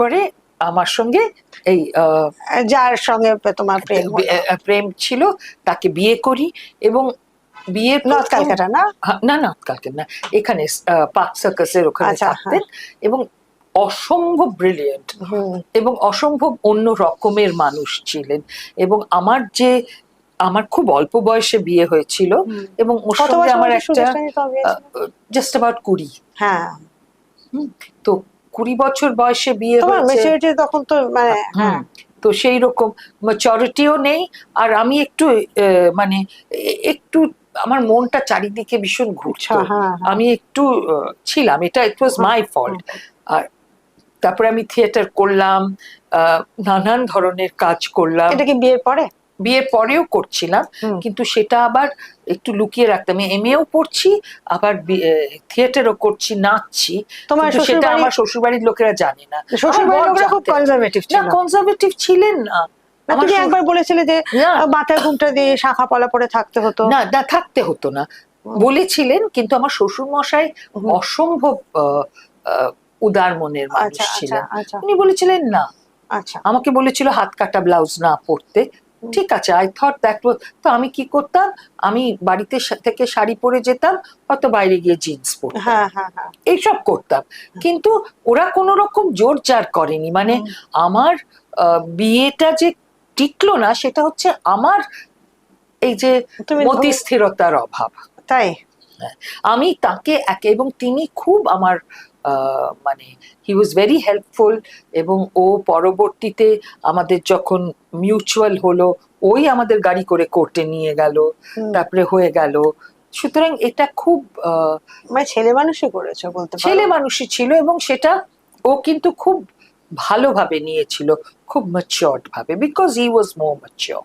তারপরে আমার সঙ্গে এই যার সঙ্গে তোমার প্রেম প্রেম ছিল তাকে বিয়ে করি এবং বিয়ের নর্থ প্রথম- ক্যালকাটা না? হ্যাঁ, না না কালকে না। এখানে সার্কাসের ওখানে আচ্ছা, থাকতেন এবং অসম্ভব ব্রিলিয়েন্ট এবং অসম্ভব অন্য রকমের মানুষ ছিলেন এবং আমার যে আমার খুব অল্প বয়সে বিয়ে হয়েছিল এবং ওর সঙ্গে আমার একটা বিয়ে? জাস্ট অ্যাবাউট কুড়ি। হ্যাঁ। তো কুড়ি বছর বয়সে বিয়ে হয়েছে। তখন তো মানে হ্যাঁ। তো সেই রকম ম্যাচরিটিও নেই। আর আমি একটু মানে একটু আমার মনটা চারিদিকে ভীষণ ঘুরছে। হ্যাঁ, হ্যাঁ। আমি একটু ছিলাম। এটা ইট ওয়াজ মাই ফল্ট আর তারপরে আমি থিয়েটার করলাম আহ, নানান ধরনের কাজ করলাম। এটা কি বিয়ের পরে? বিয়ের পরেও করছিলাম কিন্তু সেটা আবার একটু লুকিয়ে রাখতাম আমি এমএও পড়ছি আবার থিয়েটারও করছি নাচছি তোমার সেটা আমার শ্বশুর বাড়ির লোকেরা জানে না। কনজারভেটিভ ছিলেন না। তুমি একবার বলেছিলে যে মাথায় ঘুমটা দিয়ে শাখা পলা পরে থাকতে হতো। না না থাকতে হতো না। বলেছিলেন কিন্তু আমার শ্বশুর মশাই অসম্ভব উদার মনের মানুষ আচ্ছা আচ্ছা ছিলেন। আচ্ছা। উনি বলেছিলেন না। আচ্ছা। আমাকে বলেছিল হাত কাটা ব্লাউজ না পরতে। ঠিক আছে আই থট দ্যাট তো আমি কি করতাম? আমি বাড়িতে থেকে শাড়ি পরে যেতাম হয়তো বাইরে গিয়ে জিন্স পরতাম। হ্যাঁ হ্যাঁ হ্যাঁ। এইসব করতাম। কিন্তু ওরা কোনো রকম জোর জার করেনি। মানে আমার বিয়েটা যে টিকলো না সেটা হচ্ছে আমার এই যে তুমি মতি স্থিরতার অভাব। তাই? আমি তাকে একে এবং তিনি খুব আমার মানে হি ওয়াজ ভেরি হেল্পফুল এবং ও পরবর্তীতে আমাদের যখন মিউচুয়াল হলো ওই আমাদের গাড়ি করে কোর্টে নিয়ে গেল তারপরে হয়ে গেল। সুতরাং এটা খুব মানে ছেলে মানুষই করেছ বলতে ছেলে মানুষই ছিল এবং সেটা ও কিন্তু খুব ভালোভাবে নিয়েছিল খুব ম্যাচিওর্ড ভাবে because he was more mature